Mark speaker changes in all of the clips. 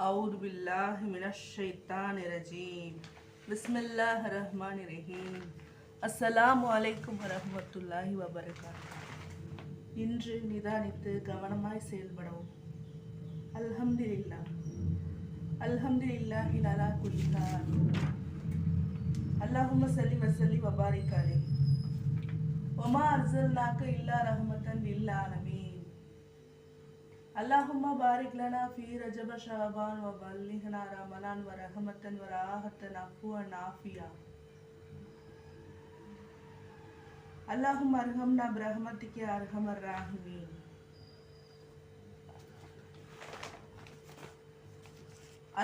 Speaker 1: أعوذ بالله من الشيطان الرجيم بسم الله الرحمن الرحيم அஸ்ஸலாமு அலைக்கும் வரஹ்மத்துல்லாஹி வபரகாத்து இன்று நிதானித்து கவனமாய் செயல்படவும் அல்ஹம்துலில்லாஹ் அல்ஹம்துலில்லாஹி அலா குல்லி ஹால் அல்லாஹும்ம ஸல்லி வஸல்லி வபாரிக் அலைஹி வமா அர்சல்னாக இல்லா ரஹ்மத்தன் லில் ஆலமீன் اللهم بارك لنا في رجب شعبان وبلغنا رمضان ورحمة وراحة عفوا عافية اللهم ارحمنا برحمتك يا ارحم الراحمين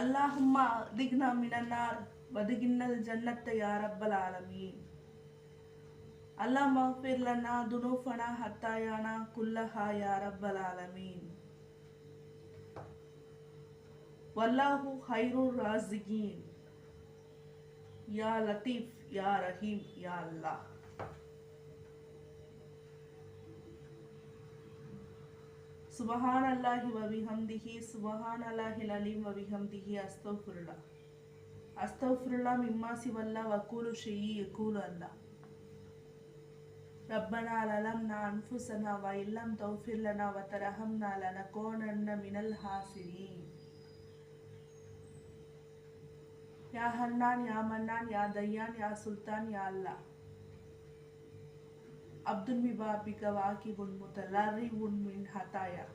Speaker 1: اللهم ادخنا من النار وادخلنا الجنة يا رب العالمين اللهم اغفر لنا ذنوبنا خطايانا كلها يا رب العالمين வல்லாஹு ஹைருர் ராசிகீன் யா லத்தீஃப் யா ரஹீம் யா அல்லாஹ் சுபஹான் அல்லாஹி வபிஹம்திஹி சுபஹான் அல்லாஹில் அலீம் வபிஹம்திஹி அஸ்தஃபுல்லா அஸ்தஃபுல்லா மிம்மா சிவல்லா வக்கூலு ஷெய்யி யக்கூலு அல்லா ربنا للمنا أنفسنا وإن لم تغفر لنا وترحمنا لنكونن من الخاسرين या हन्नान, या मन्नान, या दयान, या सुल्तान, या अल्लाह। अब्दुल मिबा मुतलारी बुन मिन हताया।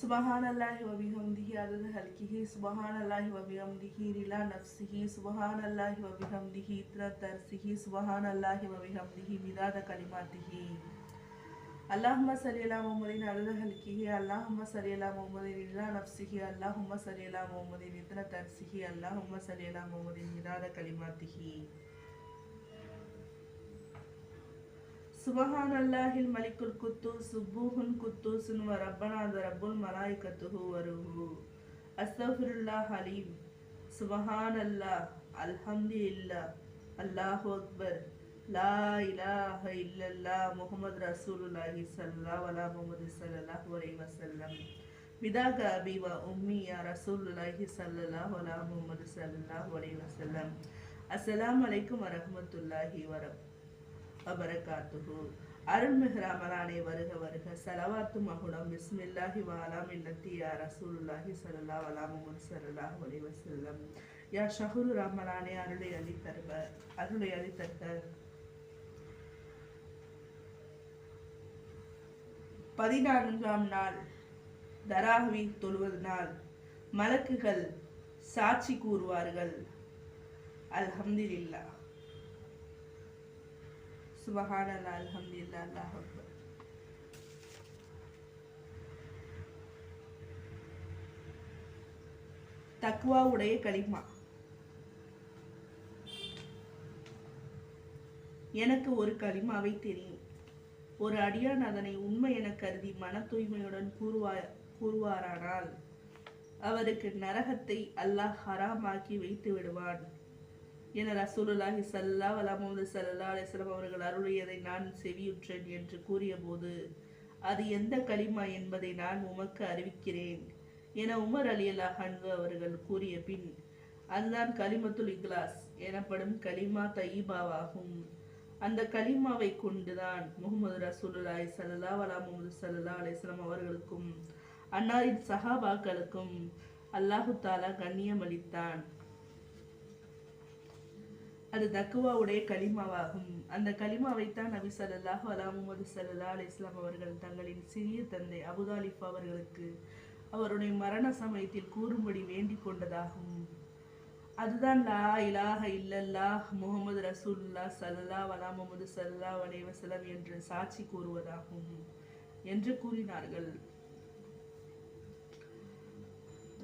Speaker 1: सुबहान अल्लाह व बिहमदिही अदद हल्की ही। सुबहान अल्लाह व बिहमदिही, रिला नफ्सिही सुबहान अल्लाह व बिहमदिही इतरा तरसिही सुबहान अल्लाह व बिहमदिही मिदाद कलिमातिही ಅಲ್ಲಾಹಮ್ಮ ಸರಿಯಲ್ಲ ಮೊಹಮ್ಮದಿನ ಅಳದ ಹಲ್ಕಿಹಿ, ಅಲ್ಲಾಹಮ್ಮ ಸರಿಯಲ್ಲ ಮೊಹಮ್ಮದಿನ ಇರಾ ನಫ್ಸಿಹಿ, ಅಲ್ಲಾಹಮ್ಮ ಸರಿಯಲ್ಲ ಮೊಹಮ್ಮದಿನ ಇದ್ರ ತರ್ಸಿಹಿ, ಅಲ್ಲಾಹಮ್ಮ ಸರಿಯಲ್ಲ ಮೊಹಮ್ಮದಿನ ಇರಾದ ಕಲಿಮಾತಿಹಿ. ಸುಬಹಾನ್ ಅಲ್ಲಾಹಿಲ್ ಮಲಿಕುಲ್ ಕುತ್ತು, ಸುಬ್ಬುಹುನ್ ಕುತ್ತೂಸುನ್ ವ ರಬ್ಬನಾದ ರಬ್ಬುಲ್ ಮಲಾಯಿಕತುಹು ವರುಹು. ಅಸ್ತಫಿರುಲ್ಲಾ ಹಲೀಮ್ ಸುಬಹಾನ್ ಅಲ್ಲಾ ಅಲ್ಹಮ್ದಿ ಇಲ್ಲಾ ಅಲ್ಲಾಹು ಅಕ್ಬರ್. லா இலாஹ இல்லல்லா முகமது ரசூலுல்லாஹி சல்லா வலா முகமது ஸல்லல்லாஹு ஒரே வசல்லம் பிதாக அபி வ உம்மி ரசூலுல்லாஹி ஸல்லல்லாஹு வலா முகமது ஸல்லல்லாஹு ஒரே வசல்லம் அஸ்லாம் அலைக்கும் வரஹ்மத்துல்லாஹி வர வபரகாத்துஹு அருள்மிகு ரமலானே வருக வருக சலவாத்து மகுடம் பிஸ்மில்லாஹி வாலாம் மில்லத்தி யா ரசூலுல்லாஹி சல்லா வலா முகமது ஸல்லல்லாஹு ஒரே வசல்லம் யா ஷஹுரு ரமலானே அருளை அளித்தருக அருளை அளித்தருக பதினான்காம் நாள் தராகவி தொழுவது நாள். மலக்குகள் சாட்சி கூறுவார்கள். அல்ஹம்துலில்லா சுபஹானல்லா அல்ஹம்துலில்லா அல்லாஹ் அக்பர். தக்வாவுடைய களிமா. எனக்கு ஒரு களிமாவை தெரியும். ஒரு அடியான் அதனை உண்மை என கருதி மன தூய்மையுடன் கூறுவா கூறுவாரானால் அவருக்கு நரகத்தை அல்லாஹ் ஹராமாக்கி வைத்து விடுவான். என ரசூலுல்லாஹி சல்லா அலாமது சல்லா அலிஸ்லாம் அவர்கள் அருளியதை நான் செவியுற்றேன் என்று கூறியபோது அது எந்த களிமா என்பதை நான் உமக்கு அறிவிக்கிறேன் என உமர் அலி அல்லாஹ் அவர்கள் கூறிய பின் அதுதான் கலிமத்துல் இக்லாஸ் எனப்படும் கலிமா தயீபாவாகும். அந்த கலிமாவை கொண்டுதான் முகமது ரசூலுல்லாய் சல்லா வலா முகமது சல்லா அலிஸ்லாம் அவர்களுக்கும் அன்னாரின் சஹாபாக்களுக்கும் அல்லாஹு தாலா கண்ணியம் அளித்தான். அது தக்குவாவுடைய கலிமாவாகும் அந்த கலிமாவைத்தான் நபி சல்லாஹூ அலா முகமது சல்லா அலிஸ்லாம் அவர்கள் தங்களின் சிறிய தந்தை அபுதாலிஃப் அவர்களுக்கு அவருடைய மரண சமயத்தில் கூறும்படி வேண்டிக் கொண்டதாகும். அதுதான் லா இலாக இல்லல்லா முகமது ரசூல்லா சல்லா வலா முகமது சல்லா வலைவசலம் என்று சாட்சி கூறுவதாகும் என்று கூறினார்கள்.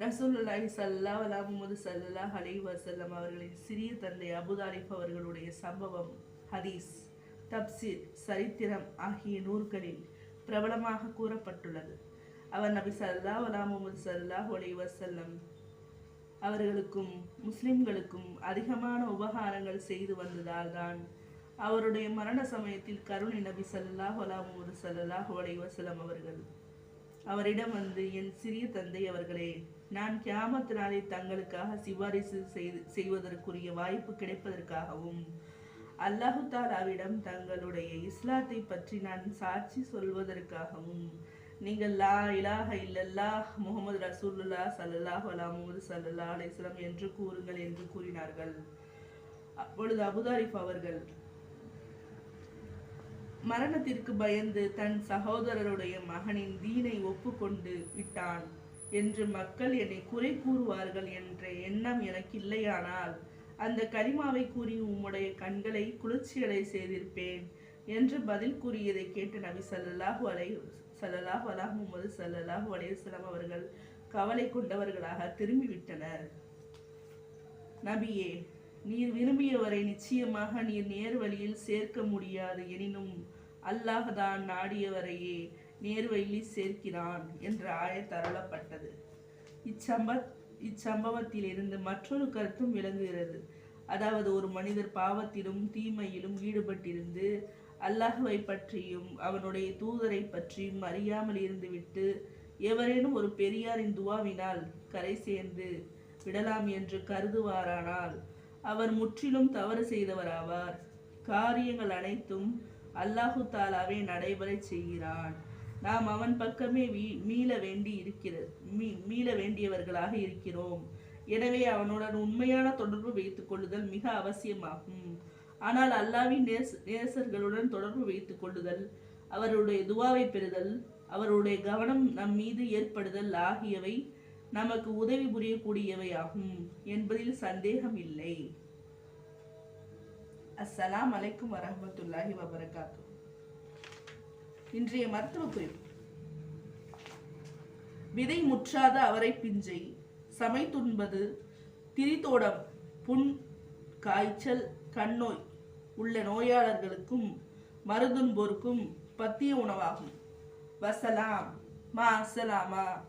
Speaker 1: ரசூலுல்லாஹி சல்லா வலா முகமது சல்லா அலை வசல்லம் அவர்களின் சிறிய தந்தை அபுதாரிப் அவர்களுடைய சம்பவம் ஹதீஸ் தப்சீர் சரித்திரம் ஆகிய நூல்களில் பிரபலமாக கூறப்பட்டுள்ளது. அவர் நபி சல்லா வலா முகமது சல்லா அலை வசல்லம் அவர்களுக்கும் முஸ்லிம்களுக்கும் அதிகமான உபகாரங்கள் செய்து வந்ததால் தான் அவருடைய மரண சமயத்தில் கருணை நபி சல்லாஹ் அலாமூர் சல்லாஹ் சல்லாஹூ அவர்கள் அவரிடம் வந்து என் சிறிய தந்தை அவர்களே நான் கியாமத் நாளில் தங்களுக்காக சிபாரிசு செய்து செய்வதற்குரிய வாய்ப்பு கிடைப்பதற்காகவும் அல்லாஹு தாலாவிடம் தங்களுடைய இஸ்லாத்தை பற்றி நான் சாட்சி சொல்வதற்காகவும் நீங்கள் லா இலாஹ இல்லல்லாஹ் முகமது ரசூலுல்லா சல்லல்லாஹ் அலா முகமது சல்லல்லா அலிஸ்லாம் என்று கூறுங்கள் என்று கூறினார்கள். அப்பொழுது அபுதாரிஃப் அவர்கள் மரணத்திற்கு பயந்து தன் சகோதரருடைய மகனின் தீனை ஒப்புக்கொண்டு விட்டான் என்று மக்கள் என்னை குறை கூறுவார்கள் என்ற எண்ணம் எனக்கு இல்லையானால் அந்த கரிமாவை கூறி உம்முடைய கண்களை குளிர்ச்சியடை செய்திருப்பேன் என்று பதில் கூறியதை கேட்டு நபி சல்லாஹூ அலை ஸல்லல்லாஹு அலா முகமது ஸல்லல்லாஹு அலைஹி அவர்கள் கவலை கொண்டவர்களாக திரும்பிவிட்டனர். நபியே நீர் விரும்பியவரை நிச்சயமாக நீர் நேர் வழியில் சேர்க்க முடியாது எனினும் அல்லாஹ் தான் நாடியவரையே நேர்வழியில் சேர்க்கிறான் என்ற ஆய தரளப்பட்டது. இச்சம்ப இச்சம்பவத்திலிருந்து மற்றொரு கருத்தும் விளங்குகிறது. அதாவது ஒரு மனிதர் பாவத்திலும் தீமையிலும் ஈடுபட்டிருந்து அல்லாஹுவை பற்றியும் அவனுடைய தூதரை பற்றியும் அறியாமல் இருந்துவிட்டு எவரேனும் ஒரு பெரியாரின் துவாவினால் கரை சேர்ந்து விடலாம் என்று கருதுவாரானால் அவர் முற்றிலும் தவறு செய்தவராவார். காரியங்கள் அனைத்தும் அல்லாஹு தாலாவே நடைபெறச் செய்கிறான். நாம் அவன் பக்கமே வீ- மீள வேண்டி இருக்கிறது மீ மீள வேண்டியவர்களாக இருக்கிறோம். எனவே அவனுடன் உண்மையான தொடர்பு வைத்துக் கொள்ளுதல் மிக அவசியமாகும். ஆனால் அல்லாவின் நேச நேசர்களுடன் தொடர்பு வைத்துக் கொள்ளுதல் அவருடைய துவாவை பெறுதல் அவருடைய கவனம் நம் மீது ஏற்படுதல் ஆகியவை நமக்கு உதவி புரியக்கூடியவை ஆகும் என்பதில் சந்தேகம் இல்லை. அஸ்ஸலாம் அலைக்கும் வரமத்துல்லாஹி வபரகாத்து இன்றைய மருத்துவ குறிப்பு. விதை முற்றாத அவரை பிஞ்சை சமைத்துண்பது திரிதோடம் புண் காய்ச்சல் கண்ணோய் உள்ள நோயாளர்களுக்கும் மருந்துண்போருக்கும் பத்திய உணவாகும். வசலாம். மா அசலாமா